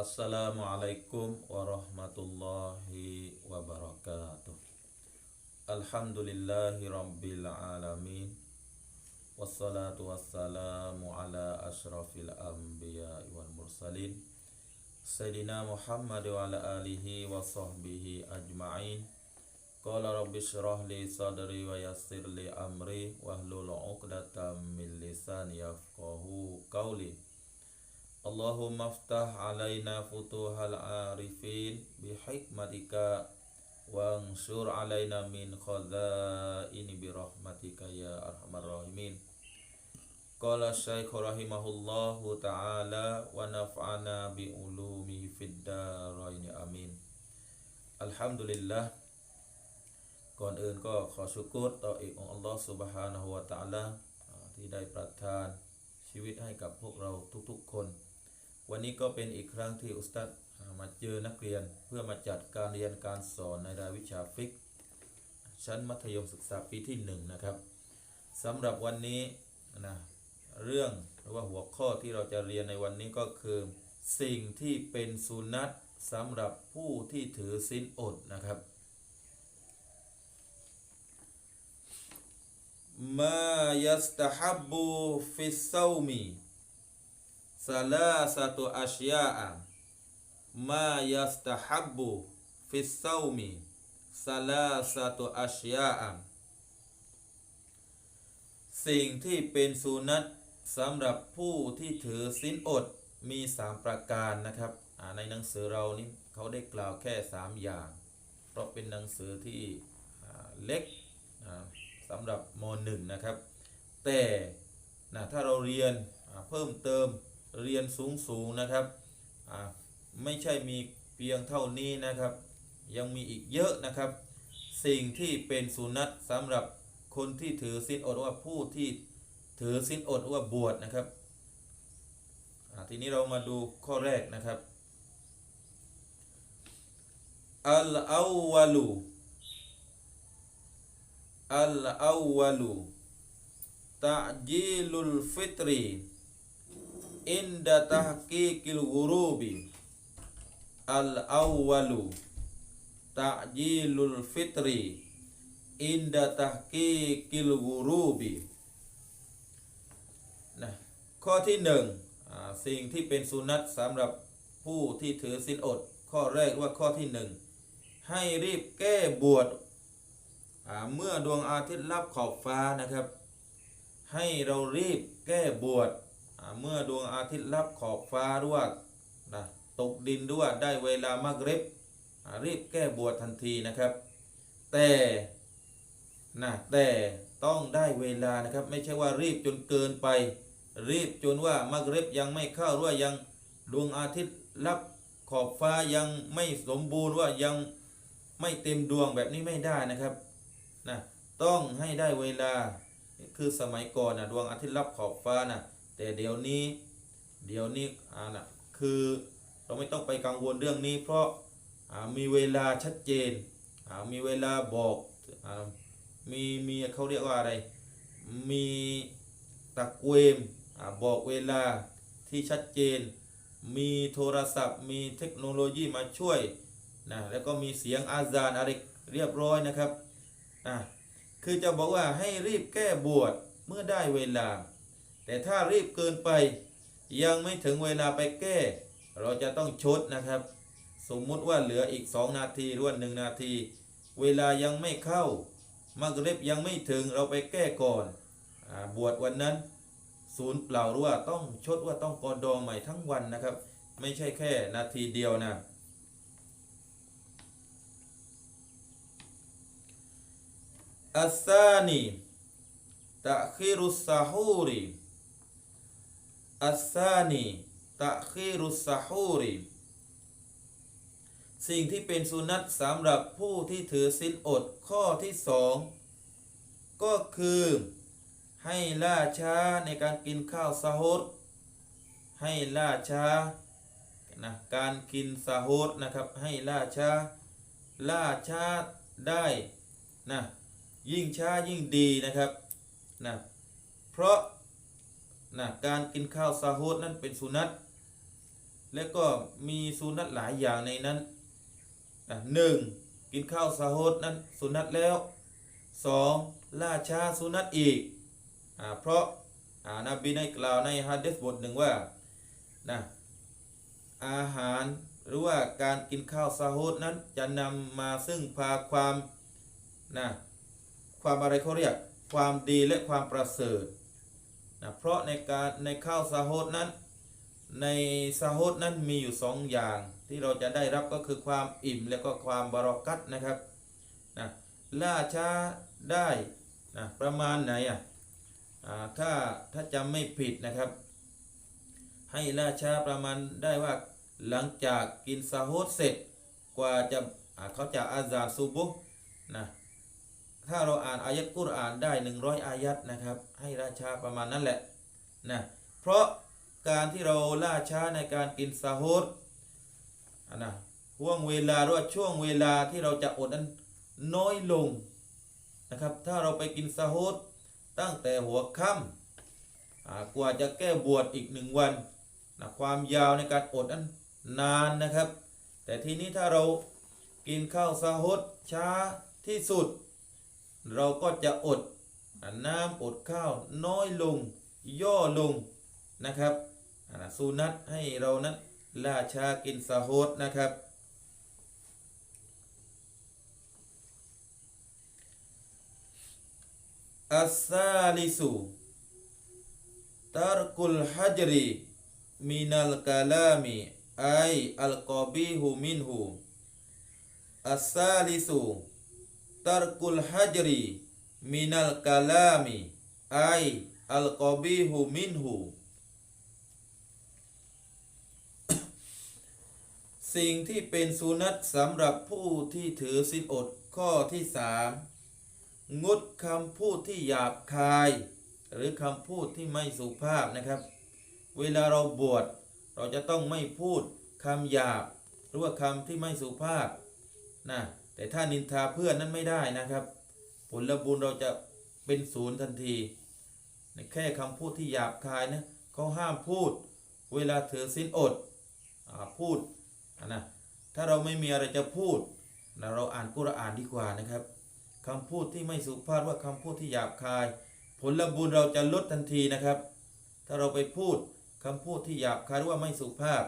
อัสสลามุอะลัยกุมวะเราะห์มะตุลลอฮิวะบะเราะกา Allahumma ftah alaina futuhal arifin bihikmatika wangsur علينا min khadaini birahmatika ya arhamar rahimin. Qala syaikh ta'ala wa naf'ana bi ulumi fid darain amin. Alhamdulillah. ก่อนอื่นก็ขอชุกรต่ออีกองอัลลอฮ์ subhanahu วันนี้ก็เป็นอีกครั้งที่อุสตัดมาเจอนักเรียนเพื่อมาจัดการเรียนการสอนในรายวิชาฟิก ชั้นมัธยมศึกษาปีที่ 1 นะครับสำหรับวันนี้นะเรื่องหรือว่าหัวข้อที่เราจะเรียนในวันนี้ก็คือ สิ่งที่เป็นสุนัตสำหรับผู้ที่ถือสินอดนะครับมายัสตฮับบูฟิซซามี ซาลาสตุอัชยาอะมายัสตฮับบุฟิสซามีซาลาสตุอัชยาอะสิ่งที่เป็นสุนัตสำหรับผู้ที่ถือสินอดมีสามประการนะครับ ในหนังสือเรานี่เขาได้กล่าวแค่สามอย่าง เพราะเป็นหนังสือที่เล็กสำหรับมหนึ่งนะครับ แต่ถ้าเราเรียนเพิ่มเติม เรียนสูงสูงนะครับไม่ใช่มีเพียงเท่านี้นะครับ ยังมีอีกเยอะนะครับ สิ่งที่เป็นสุนัตสำหรับคนที่ถือสินอดว่าผู้ที่ถือสินอดว่าบวชนะครับทีนี้เรามาดูข้อแรกนะครับอัลอาวลูอัลอาวลูตะจีลุลฟิตรี inda tahqiqil ghurubi al awwalu ta'jilul fitri inda tahqiqil ghurubi นะข้อที่หนึ่งสิ่งที่เป็นสุนัตสำหรับผู้ที่ถือสินอด ข้อแรกว่าข้อที่หนึ่งให้รีบแก้บวชเมื่อดวงอาทิตย์รับขอบฟ้านะครับ ให้เรารีบแก้บวช เมื่อดวงอาทิตย์ลับขอบฟ้าด้วยนะตกดินด้วยได้เวลามักเร็บรีบแก้บวชทันทีนะครับ แต่นะแต่ต้องได้เวลานะครับ ไม่ใช่ว่ารีบจนเกินไป รีบจนว่ามักเร็บยังไม่เข้ารือว่ายังดวงอาทิตย์ลับขอบฟ้ายังไม่สมบูรณ์ว่ายังไม่เต็มดวงแบบนี้ไม่ได้นะครับนะต้องให้ได้เวลาคือสมัยก่อนนะดวงอาทิตย์รับขอบฟ้านะ แต่เดี๋ยวนี้เดี๋ยวนี้อ่านะคือเราไม่ต้องไปกังวลเรื่องนี้ เพราะมีเวลาชัดเจนมีเวลาบอกอมีมีเขาเรียกว่าอะไร มีตะเวมอบอกเวลาที่ชัดเจน มีโทรศัพท์ มีเทคโนโลยีมาช่วยนะแล้วก็มีเสียงอาซานอะไรเรียบร้อยนะครับอะคือจะบอกว่าให้รีบแก้บวชเมื่อได้เวลา แต่ถ้ารีบเกินไปยังไม่ถึงเวลาไปแก้ เราจะต้องชดนะครับ สมมุติว่าเหลืออีก 2 นาทีหรือว่าหนึ่งนาที เวลายังไม่เข้ามักเร็บยังไม่ถึงเราไปแก้ก่อนอบวชวันนั้น ศูนย์เปล่ารือว่าต้องชดว่าต้องกอดองใหม่ทั้งวันนะครับ ไม่ใช่แค่นาทีเดียวนะอัสซานีตะคิรุสซาฮูรี อซาเน่ตะขีรุษะฮูริสิ่งที่เป็นสุนัตสำหรับผู้ที่ถือสินอดข้อที่สองก็คือให้ล่าช้าในการกินข้าวซาฮดให้ล่าช้านะการกินซาฮดนะครับให้ล่าช้าล่าช้าได้นะยิ่งช้ายิ่งดีนะครับนะเพราะ นะการกินข้าวซาฮูดนั้นเป็นสุนัตแล้วก็มีสุนัตหลายอย่างในนั้นนะหนึ่งกินข้าวสาฮดนั้นสุนัตแล้วสองล่าช้าสุนัตอีกอ่าเพราะอ่านบีได้กล่าวในฮะดีษบทหนึ่งว่านะอาหารหรือว่าการกินข้าวสาฮดนั้นจะนำมาซึ่งพาความนะความอะไรเขาเรียกความดีและความประเสริฐ นะเพราะในการในข้าวสาฮดนั้น ในสาฮดนั้นมีอยู่สองอย่าง ที่เราจะได้รับก็คือความอิ่มและก็ความบรอกัตนะครับนะล่าช้าได้นะประมาณไหนอะถ้าถ้าจำไม่ผิดนะครับ ให้ล่าช้าประมาณได้ว่าหลังจากกินสาฮดเสร็จกว่าจะเขาจะอาซาซูบุนะ ถ้าเราอ่านอายัดกุรอานได้ 100 อายัดนะครับ ให้ราชาประมาณนั้นแหละนะเพราะการที่เราล่าช้าในการกินสาฮดนะห่วงเวลาหรือว่าช่วงเวลาที่เราจะอดนั้นน้อยลงนะครับ ถ้าเราไปกินสาฮดตั้งแต่หัวค่ำกว่าจะแก้บวชอีกหนึ่งวันนะความยาวในการอดนั้นนานนะครับ แต่ทีนี้ถ้าเรากินข้าวสาฮดช้าที่สุด เราก็จะอดน้ำอดข้าวน้อยลง ย่อลงนะครับสุนัตให้เรานั้นล่าชากินสาโฮดนะครับ อัสซาลิสุตารกุลฮัจรีมินัลกาลามิไออัลกอบีฮูมินฮูอัสซาลิสุ tarkul hajri minal kalami ay al qabihu minhu สิ่งที่เป็นสุนัตสำหรับผู้ที่ถือสินอดข้อที่สามงดคำพูดที่หยาบคาย หรือคำพูดที่ไม่สุภาพนะครับ เวลาเราบวชเราจะต้องไม่พูดคำหยาบ หรือว่าคำที่ไม่สุภาพนะ แต่ถ้านินทาเพื่อนนั้นไม่ได้นะครับ ผลบุญเราจะเป็นศูนย์ทันทีแค่คำพูดที่หยาบคายนะเขาห้ามพูด เวลาถือสินอดอพูดนะถ้าเราไม่มีอะไรจะพูดนะเราอ่านกุรอานดีกว่านะครับคำพูดที่ไม่สุภาพว่าคำพูดที่หยาบคาย ผลบุญเราจะลดทันทีนะครับ ถ้าเราไปพูดคำพูดที่หยาบคายหรือว่าไม่สุภาพ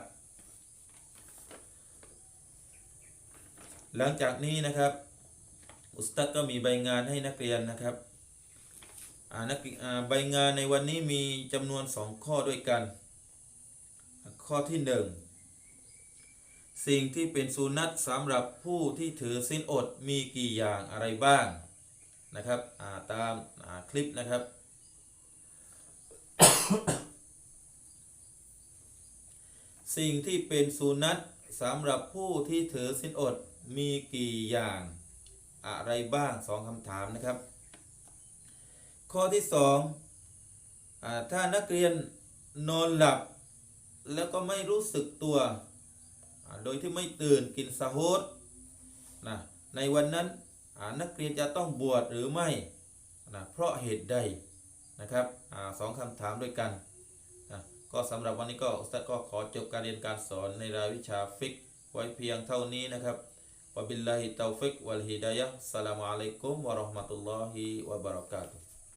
หลังจากนี้นะครับ อุสตัดก็มีใบงานให้นักเรียนนะครับนักใบงานในวันนี้มีจำนวนสองข้อด้วยกัน ข้อที่หนึ่งสิ่งที่เป็นสุนัตสำหรับผู้ที่ถือสินอดมีกี่อย่างอะไรบ้างนะครับาตามาคลิปนะครับ สิ่งที่เป็นสุนัตสำหรับผู้ที่ถือสินอด มีกี่อย่างอะไรบ้างสองคำถามนะครับ ข้อที่สองอถ้านักเรียนนอนหลับ แล้วก็ไม่รู้สึกตัว โดยที่ไม่ตื่นกินสะโฮดนะในวันนั้นนักเรียนจะต้องบวชหรือไม่นะเพราะเหตุใดนะครับอสองคำถามด้วยกันนะก็สำหรับวันนี้ก็อุสตก็ขอจบการเรียนการสอนในรายวิชาฟิกไว้เพียงเท่านี้นะครับ Wabillahi taufik wal hidayah. Assalamualaikum warahmatullahi wabarakatuh.